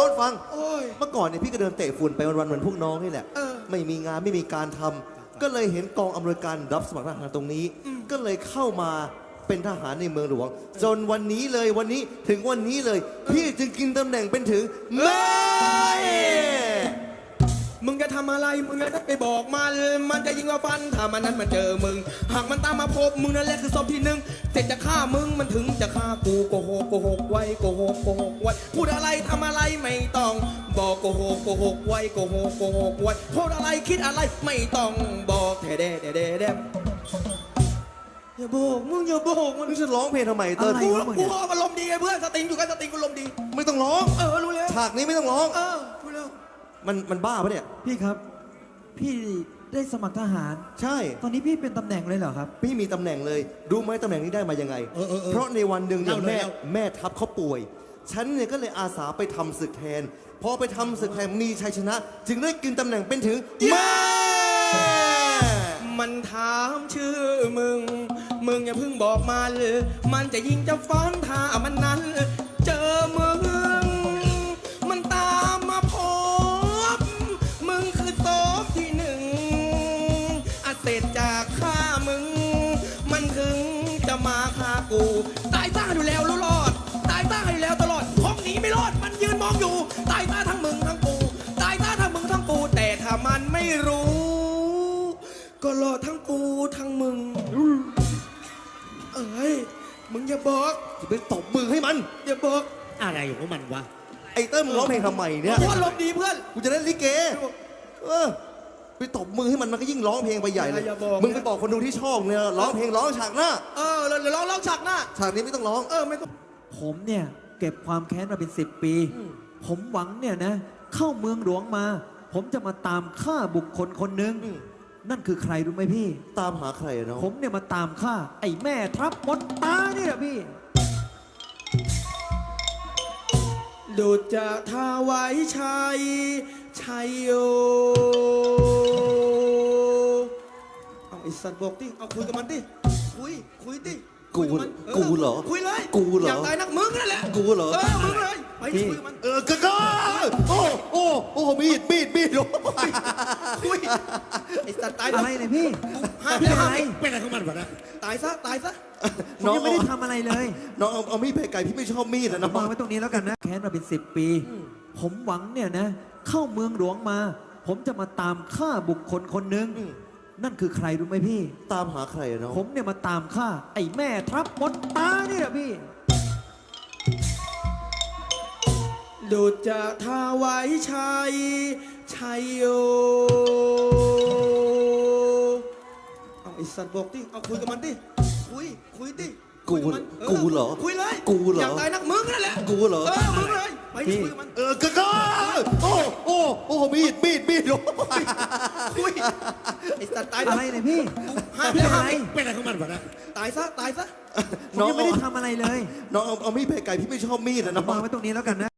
น้องฟัง โอ้ย เมื่อก่อนเนี่ยพี่ก็เดินเตะฝุ่นไปวันๆเหมือนพวกน้องนี่แหละ เออ ไม่มีงานไม่มีการทำก็เลยเห็นกองอำนวยการรับสมัครทหารตรงนี้ ก็เลยเข้ามาเป็นทหารในเมืองหลวง จนวันนี้เลยวันนี้ถึงวันนี้เลย พี่จึงกินตำแหน่งเป็นถึงแม่ มึงจะทำอะไร มึงจะได้ไปบอกมัน มันจะยิงว่าฟัน ถ้ามันนั้นมาเจอมึง หากมันตามมาพบมึงนั่นแหละคือศพที่หนึ่งเสร็จจะฆ่ามึงมันถึงจะฆ่ากูโกหกโกหกไว้โกหกโกหกไว้พูดอะไรทำอะไรไม่ต้อง บอกโกหกโกหกไว้โกหกโกหกไว้พูดอะไรคิดอะไรไม่ต้องบอกแท้แด่แด่แด่แด่อย่าบอกมึงอย่าบอกมันนี่จะร้องเพลงทำไมเติ้ลอะไรกูวะมึงกูเนี่ยอารมณ์ดีไงเพื่อนสติงอยู่กันสติงกูอารมณ์ดี ไม่ต้องร้อง เออรู้แล้วฉากนี้ไม่ต้องร้อง เออรู้แล้ว มันมันบ้าปะเนี่ย พี่ครับ พี่ได้สมัครทหาร ใช่ ตอนนี้พี่เป็นตำแหน่งเลยเหรอครับ พี่มีตำแหน่งเลย รู้ไหมตำแหน่งนี้ได้มายังไง เออเออเออเพราะในวันหนึ่งเนี่ยเล่าเลยแม่เล่า แม่ทัพเขาป่วย ฉันเนี่ยก็เลยอาสาไปทำศึกแทน พอไปทำศึกแทนมีชัยชนะ จึงได้กินตำแหน่งเป็นถึงแม่ มันถามชื่อมึง มึงอย่าเพิ่งบอกมาเลยมันจะยิงจะฟันถ้ามันนั้น มาฆ่ากู ตายซ่าอยู่แล้วรู้รอด ตายซ่าอยู่แล้วตลอดห้องนี้ไม่รอด มันยืนมองอยู่ ตายซ่าทั้งมึงทั้งกู ตายซ่าทั้งมึงทั้งกู แต่ถ้ามันไม่รู้ ก็รอทั้งกูทั้งมึง เอ้ย มึงอย่าบอก จะไปตบมือให้มัน อย่าบอกอะไรของมันวะ ไอ้เติ้ลมึงร้องเพลงทำไมเนี่ย เพราะลมณ์ดีเพื่อน กูจะเล่นลิเก เออ ไปตบมือให้มันมันก็ยิ่งร้องเพลงไปใหญ่เลย อย่าบอกนะ มึงไปบอกคนดูที่ช่องเนี่ยร้องเพลงร้องฉากหน้า เออเดี๋ยวลองลองฉากหน้า ฉากนี้ไม่ต้องร้อง เออไม่ต้อง ผมเนี่ยเก็บความแค้นมาเป็นสิบปีผมหวังเนี่ยนะเข้าเมืองหลวงมา ผมจะมาตามฆ่าบุคคลคนหนึ่งอืม นั่นคือใครรู้ไหมพี่ ตามหาใครอะน้องผมเนี่ยมาตามฆ่า ไอ้แม่ทับมดตาเนี่ยพี่ ดูดจากท่าไว้ชัยชัยโย สัตว์บอกดิเอาคุยกับมันดิคุยคุยดิกูคุยบมันกูเหรอคุยเลยกูเหรออยากตายนักมึงนั่นแหละกูเหรอ เออมึงเลยไปพี่คุยกับมันเออก็ก็โอ้โอ้โอ้มีดมีดมีดโอ้คุยไอ้สัตว์ตายอะไรเนี่ยพี่ห้ามพี่ห้ามอะไรเป็นอะไรของมันวะนะตายซะตายซะผมยังไม่ได้ทำอะไรเลย น้องเอาเอามีดไปไกลพี่ไม่ชอบมีดอะน้องวางไว้ตรงนี้แล้วกันนะแค้นมาเป็นสิบปี ผมหวังเนี่ยนะ เข้าเมืองหลวงมา ผมจะมาตามฆ่าบุคคลคนหนึ่งอืม นั่นคือใครรู้ไหมพี่ ตามหาใครอะน้องผมเนี่ยมาตามฆ่า ไอ้แม่ทับมดตาเนี่ยพี่ ดูดจากท่าไว้ชัย ชัยโย เอาไอ้สัตว์บอกดิ เอาคุยกับมันดิ คุย คุยดิกูคุยบมันกูเหรอคุยเลยกูเหรอ อยากตายนักมึงนั่นแหละ กูเหรอ เออ มึงเลย ไปพี่คุยกับมัน เออก็ก็โอ้โอ้โอ้มีดมีดมีดโอ้ คุยไอ้สัตว์ตายอะไรเนี่ยพี่ ห้ามพี่ห้าอะมไรเป็นอะไรของมันวะนะตายซะตายซะ ผมยังไม่ได้ทำอะไรเลยน้องเอาเอามีดไปไกลพี่ไม่ชอบมีดอะน้อง วางไว้ตรงนี้แล้วกันนะ